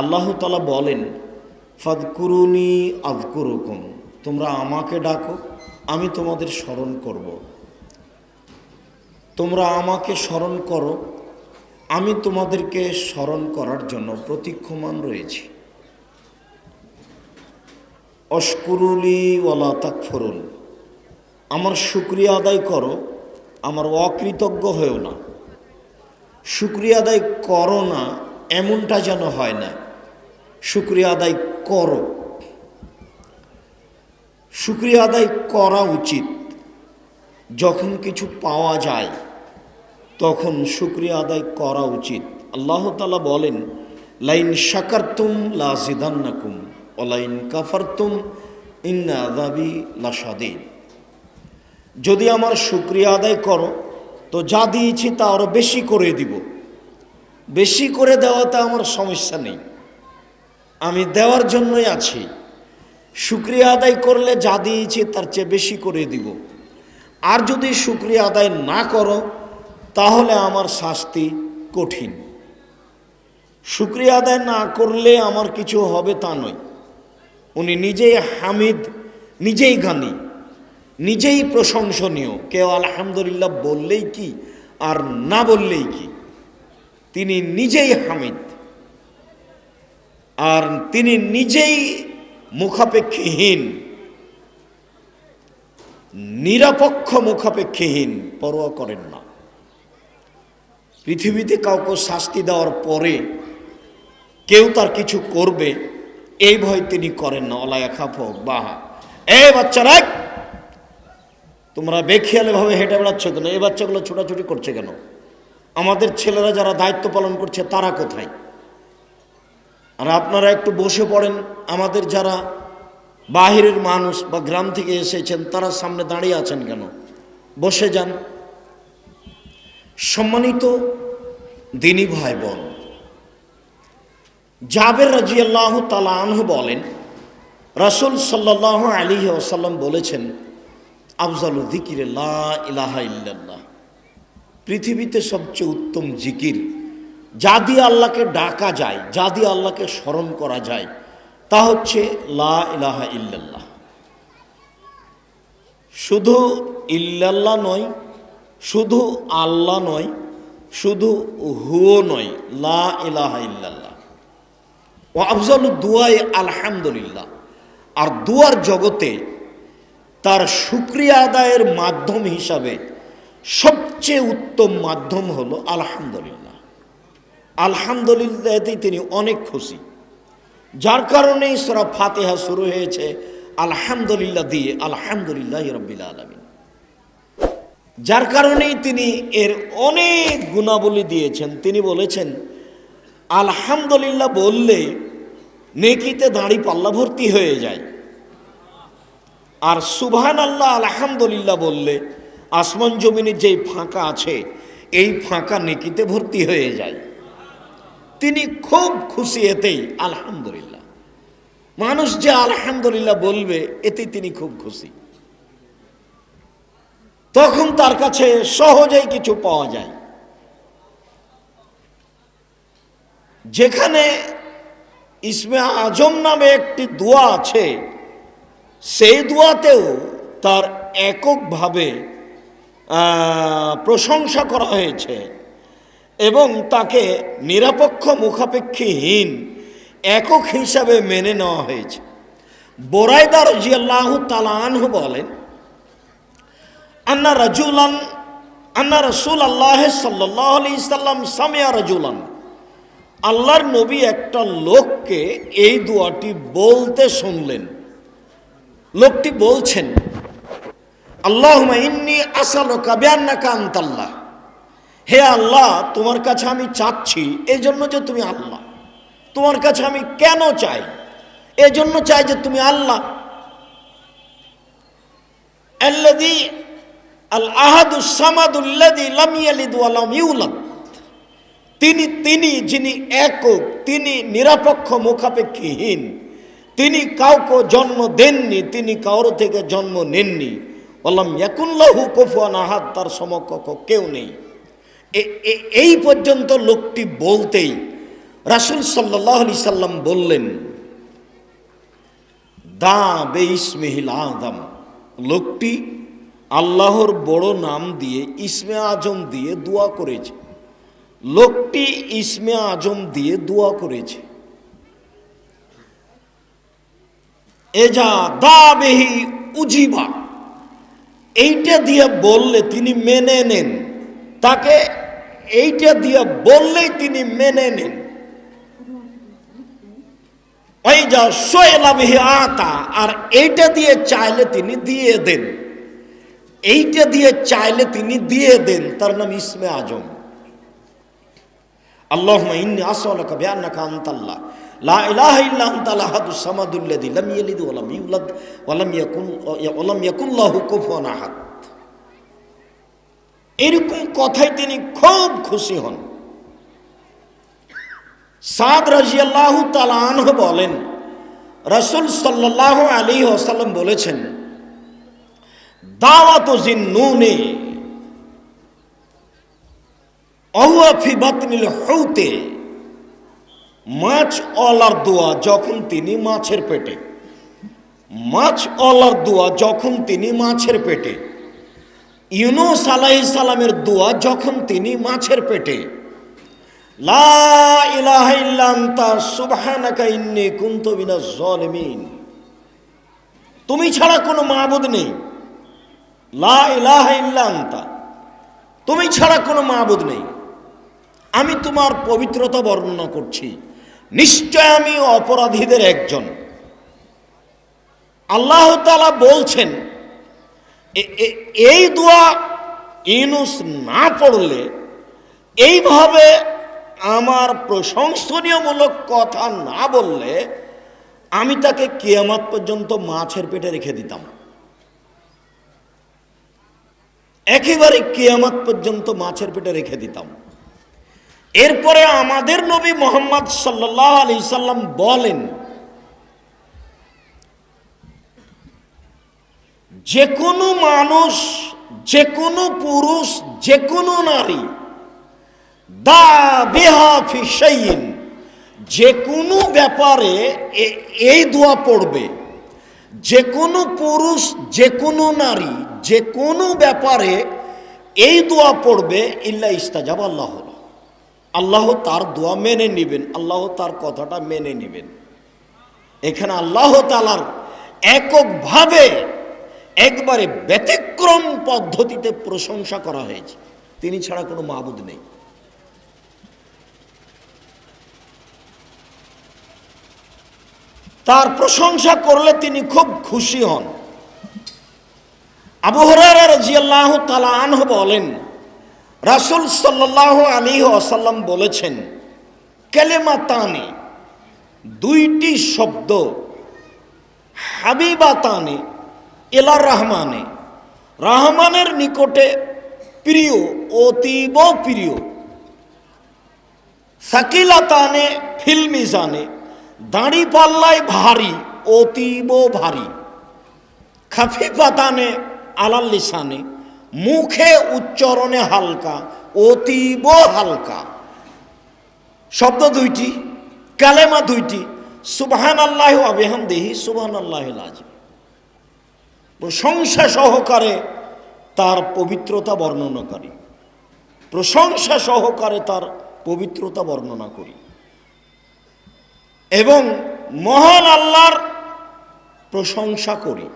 আল্লাহ তালা বলেন, ফাদকুরুনি আদকুরুকুম তোমরা আমাকে ডাকো, আমি তোমাদের স্মরণ করব। তোমরা আমাকে স্মরণ করো, আমি তোমাদেরকে স্মরণ করার জন্য প্রতীক্ষমান রয়েছি। অস্কুরুলি ওয়ালা তাকফরুল আমার শুক্রিয়া আদায় করো, আমার অকৃতজ্ঞ হয়েও না। শুক্রিয়া আদায় করো না, এমনটা যেন হয় না। শুক্রিয়া আদায় করো। শুক্রিয়া আদায় করা উচিত। যখন কিছু পাওয়া যায়, তখন শুক্রিয়া আদায় করা উচিত। আল্লাহ তালা বলেন, লাইন শাকারতুম লাজিদান্নাকুম অলাইন কাফারতুম ইন্না আদাবি লাসাদিন যদি আমার শুক্রিয়া আদায় করো, তো যা দিয়েছি তা আরও বেশি করে দিব। বেশি করে দেওয়াতে আমার সমস্যা নেই। আমি দেওয়ার জন্যই আছি। শুক্রিয়া আদায় করলে যা দিয়েছি তার চেয়ে বেশি করে দিব। আর যদি শুক্রিয়া আদায় না করো, তাহলে আমার শাস্তি কঠিন। শুক্রিয়া আদায় না করলে আমার কিছু হবে তা নয়। উনি নিজেই হামিদ, নিজেই গানি নিজেই প্রশংসনীয়। কেউ আলহামদুলিল্লাহ বললেই কি আর না বললেই কি? তিনি নিজেই হামিদ। আর তিনি নিজেই মুখাপেক্ষীহীন। নিরপেক্ষ মুখাপেক্ষীহীন, পরোয়া করেন না। পৃথিবীতে কাউকে শাস্তি দেওয়ার পরে কেউ তার কিছু করবে, এই ভয় তিনি করেন না। অলায়া খাফ বাহা এ বাচ্চারা তোমরা বেখিয়ালে ভাবে হেঁটে বেড়াচ্ছ কেন? এই বাচ্চাগুলো ছোটাছুটি করছে কেন? আমাদের ছেলেরা যারা দায়িত্ব পালন করছে, তারা কোথায়? আর আপনারা একটু বসে পড়েন। আমাদের যারা বাহিরের মানুষ বা গ্রাম থেকে এসেছেন, তারা সামনে দাঁড়িয়ে আছেন কেন? বসে যান। সম্মানিত দিনী ভাই বোন জাবের রাজিয়াল্লাহ তালাহ বলেন, রাসুল সাল্লাহ আলী ওসাল্লাম বলেছেন, আফজাল দিকির ইলাহা ইল্লাল্লাহ, পৃথিবীতে সবচেয়ে উত্তম জিকির যা দিয়ে আল্লাহকে ডাকা যায়, যা দিয়ে আল্লাহকে স্মরণ করা যায়, তা হচ্ছে লা ইলাহা ইল্লাল্লাহ। শুধু ইল্লাল্লাহ নয়, শুধু আল্লাহ নয়, শুধু হুও নয়, লা ইলাহা ইল্লাল্লাহ। ও আফজল দুয়াই আলহামদুলিল্লাহ। আর দুয়ার জগতে তার সুক্রিয়া আদায়ের মাধ্যম হিসাবে সবচেয়ে উত্তম মাধ্যম হলো আলহামদুলিল্লাহ। আলহামদুলিল্লাহতেই তিনি অনেক খুশি। যার কারণেই সোরা ফাতেহা শুরু হয়েছে, আলহামদুলিল্লাহ দিয়ে আলহামদুলিল্লাহ রব্বিল আলমিন। যার কারণেই তিনি এর অনেক গুণাবলী দিয়েছেন। তিনি বলেছেন, আলহামদুলিল্লাহ বললে নেকিতে দাঁড়ি পাল্লা ভর্তি হয়ে যায়। আর সুবহান আল্লাহ আলহামদুলিল্লাহ বললে আসমান জমিনে যেই ফাঁকা আছে, এই ফাঁকা নেকিতে ভর্তি হয়ে যায়। তিনি খুব খুশি এতেই, আলহামদুলিল্লাহ। মানুষ যে আলহামদুলিল্লাহ বলবে এতে তিনি খুব খুশি। তখন তার কাছে সহজেই কিছু পাওয়া যায়। যেখানে ইসমে আজম নামে একটি দোয়া আছে, সেই দোয়াতেও তার এককভাবে প্রশংসা করা হয়েছে। এবং তাকে নিরপেক্ষ মুখাপেক্ষীহীন একক হিসাবে মেনে নেওয়া হয়েছে। বোরাইদার জিয়াল্লাহ তালানহ বলেন, আন্না রাজুলান, আন্না রসুল আল্লাহ সাল্লাহ আলি ইসাল্লাম সামিয়া রাজুলান। আল্লাহর নবী একটা লোককে এই দোয়াটি বলতে শুনলেন। লোকটি বলছেন আল্লাহ ইন্নি আসালো কাবিয়ান্না কান্তাল্লাহ হে আল্লাহ, তোমার কাছে আমি চাচ্ছি এই জন্য যে তুমি আল্লাহ। তোমার কাছে আমি কেন চাই? এই জন্য চাই যে তুমি আল্লাহ। আল্লাদি আল আহাদুসামাদুল্লাদি লাম ইউলাদ। তিনি তিনি যিনি একক, তিনি নিরপেক্ষ, মুখাপেক্ষীহীন, তিনি কাউকে জন্ম দেননি, তিনি কারও থেকে জন্ম নেননি। বললাম ইয়াকুল্লাহু কফুয়ান আহাদ, তার সমকক্ষ কেউ নেই। এই পর্যন্ত লোকটি বলতেই রাসুল সাল্লাহ আলি সাল্লাম বললেন, দা বেইসমেহিল আদম লোকটি আল্লাহর বড় নাম দিয়ে ইসমে আজম দিয়ে দোয়া করেছে। লোকটি ইসমে আজম দিয়ে দোয়া করেছে। এজা দা বেহি উজিবা। এইটা দিয়ে বললে তিনি মেনে নেন। তাকে এইটা দিয়ে বললেই তিনি মেনে নেন। ওই যা সোয়েলাবিহি আতা, আর এইটা দিয়ে চাইলে তিনি দিয়ে দেন। এইটা দিয়ে চাইলে তিনি দিয়ে দেন, তার নাম ইসমে আজম। আল্লাহ ইন্নি আসলাকা বিআন্নাকা আনতাল্লাহ লা ইলাহা ইল্লা আনতা আহাদুস সামাদুল্লাযী ইউলাদ লাহু কুফুয়ান এরকম কথায় তিনি খুব খুশি হন। সাদ রাজিয়াল্লাহ তালানহ বলেন, রসুল সাল্লাহ আলী ওসাল্লাম বলেছেন, দাওয়াত জিন্নুনে অহুয়াফি বাতনিল হৌতে মাছ অলার দোয়া যখন তিনি মাছের পেটে মাছ অলার দোয়া যখন তিনি মাছের পেটে ইউনুস আলাইহিস সালামের দোয়া যখন তিনি মাছের পেটে তুমি ছাড়া কোনো মাবুদ নেই। লা ইলাহা ইল্লা তুমি ছাড়া কোনো মাবুদ নেই। আমি তোমার পবিত্রতা বর্ণনা করছি। নিশ্চয় আমি অপরাধীদের একজন। আল্লাহ বলছেন এই দোয়া ইনুস না পড়লে এইভাবে আমার প্রশংসনীয়মূলক কথা না বললে আমি তাকে কিয়ামত পর্যন্ত মাছের পেটে রেখে দিতাম। একেবারে কিয়ামত পর্যন্ত মাছের পেটে রেখে দিতাম। এরপরে আমাদের নবী মোহাম্মদ সাল্লাহ আলি সাল্লাম বলেন যে কোনো মানুষ যে কোনো পুরুষ যে কোনো নারী, দা বেহাফি সেইন যে কোনো ব্যাপারে এই দোয়া পড়বে। যে কোনো পুরুষ যে কোনো নারী যে কোনো ব্যাপারে এই দোয়া পড়বে, ইল্লা ইস্তাজাব আল্লাহ। আল্লাহ তার দোয়া মেনে নেবেন, আল্লাহ তার কথাটা মেনে নেবেন। এখানে আল্লাহ তালার এককভাবে একবারে ব্যতিক্রম পদ্ধতিতে প্রশংসা করা হয়েছে। তিনি ছাড়া কোনো মাবুদ নেই। তার প্রশংসা করলে তিনি খুব খুশি হন। আবু হরারা রাজিয়াল্লাহ তালা আনহ বলেন, রাসুল সাল্লাহ আলী আসাল্লাম বলেছেন, কেলেমাতানি, দুইটি শব্দ হাবিবাতানি এলা রহমানে। রহমানের নিকটে প্রিয়, অতীব প্রিয়। সাকিলাতানে, ফিল্মিজানে দাঁড়ি পাল্লায় ভারী, অতীব ভারী। আলাল লিসানে, মুখে উচ্চারণে হালকা, অতীব হালকা। শব্দ দুইটি, কালেমা দুইটি। সুবহান আল্লাহ আবেহাম দেহি সুবহান আল্লাহ আজিম প্রশংসা সহকারে তার পবিত্রতা বর্ণনা করি। প্রশংসা সহকারে তার পবিত্রতা বর্ণনা করি। এবং মহান আল্লাহর প্রশংসা করি।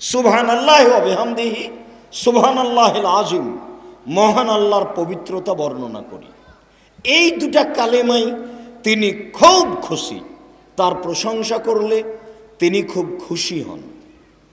সুবহান আল্লাহ আবেহামদেহি সুবহান আল্লাহ আজিম মহান আল্লাহর পবিত্রতা বর্ণনা করি। এই দুটা কালেমাই তিনি খুব খুশি। তার প্রশংসা করলে তিনি খুব খুশি হন।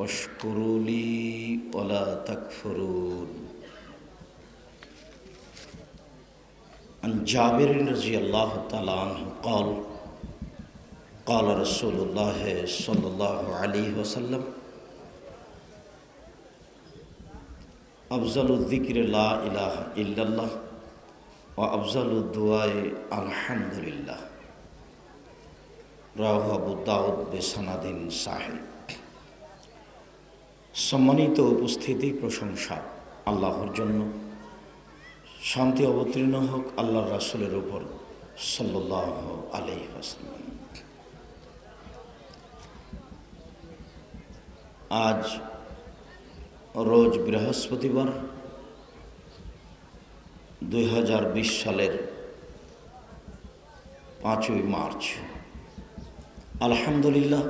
واشكروا لي ولا تكفرون. عن جابر رضي الله تعالى عنه قال قال رسول الله صلى الله عليه وسلم أفضل الذكر لا إله إلا الله وأفضل الدعاء الحمد لله. رواه أبو داود بسند صحيح. সম্মানিত উপস্থিতি, প্রশংসা আল্লাহর জন্য। শান্তি অবতীর্ণ হোক আল্লাহ রাসুলের উপর সাল্লাহ আলাই হাসলাম আজ রোজ বৃহস্পতিবার দু হাজার বিশ সালের পাঁচই মার্চ। আলহামদুলিল্লাহ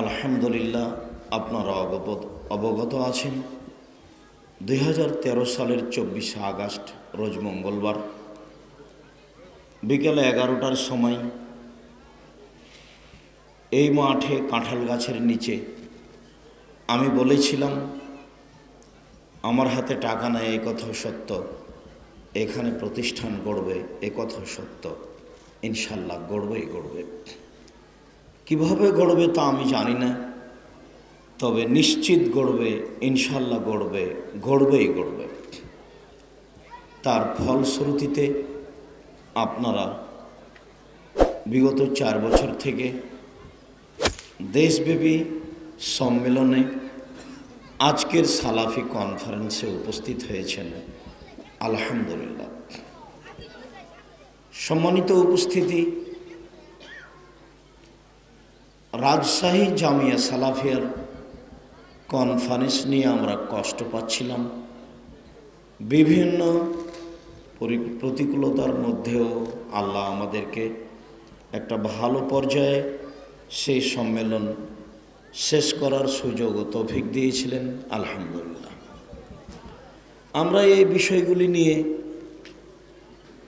আলহামদুলিল্লাহ, আপনারা অবগত অবগত আছেন। দু হাজার তেরো সালের চব্বিশে আগস্ট, রোজ মঙ্গলবার, বিকেলে এগারোটার সময় এই মাঠে কাঁঠাল গাছের নিচে আমি বলেছিলাম, আমার হাতে টাকা নেয় এ কথা সত্য। এখানে প্রতিষ্ঠান গড়বে, এ কথা সত্য। ইনশাল্লাহ গড়বেই গড়বে। কীভাবে গড়বে তা আমি জানি না। তবে নিশ্চিত গড়বে ইনশাল্লাহ গড়বে, গড়বেই গড়বে। তার ফলশ্রুতিতে আপনারা বিগত চার বছর থেকে দেশব্যাপী সম্মেলনে আজকের সালাফি কনফারেন্সে উপস্থিত হয়েছেন। আলহামদুলিল্লাহ। সম্মানিত উপস্থিতি রাজশাহী জামিয়া সালাফিয়ার কনফারেন্স নিয়ে আমরা কষ্ট পাচ্ছিলাম। বিভিন্ন পরি- প্রতিকূলতার মধ্যেও আল্লাহ আমাদেরকে একটা ভালো পর্যায়ে সেই সম্মেলন শেষ করার সুযোগ ও তৌফিক দিয়েছিলেন, আলহামদুলিল্লাহ। আমরা এই বিষয়গুলি নিয়ে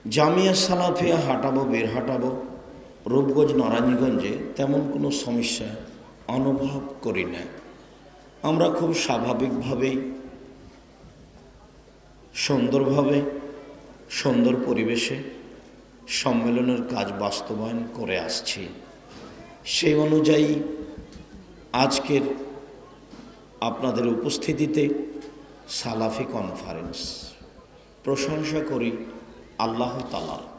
জামিয়া সালাফিয়া হাঁটাবো, বের হাঁটাবো। রূপগঞ্জ, নারায়ণগঞ্জে তেমন কোনো সমস্যা অনুভব করি না। আমরা খুব স্বাভাবিকভাবেই সুন্দরভাবে, সুন্দর পরিবেশে সম্মেলনের কাজ বাস্তবায়ন করে আসছি। সেই অনুযায়ী আজকের আপনাদের উপস্থিতিতে সালাফি কনফারেন্স প্রশংসা করি আল্লাহ তালার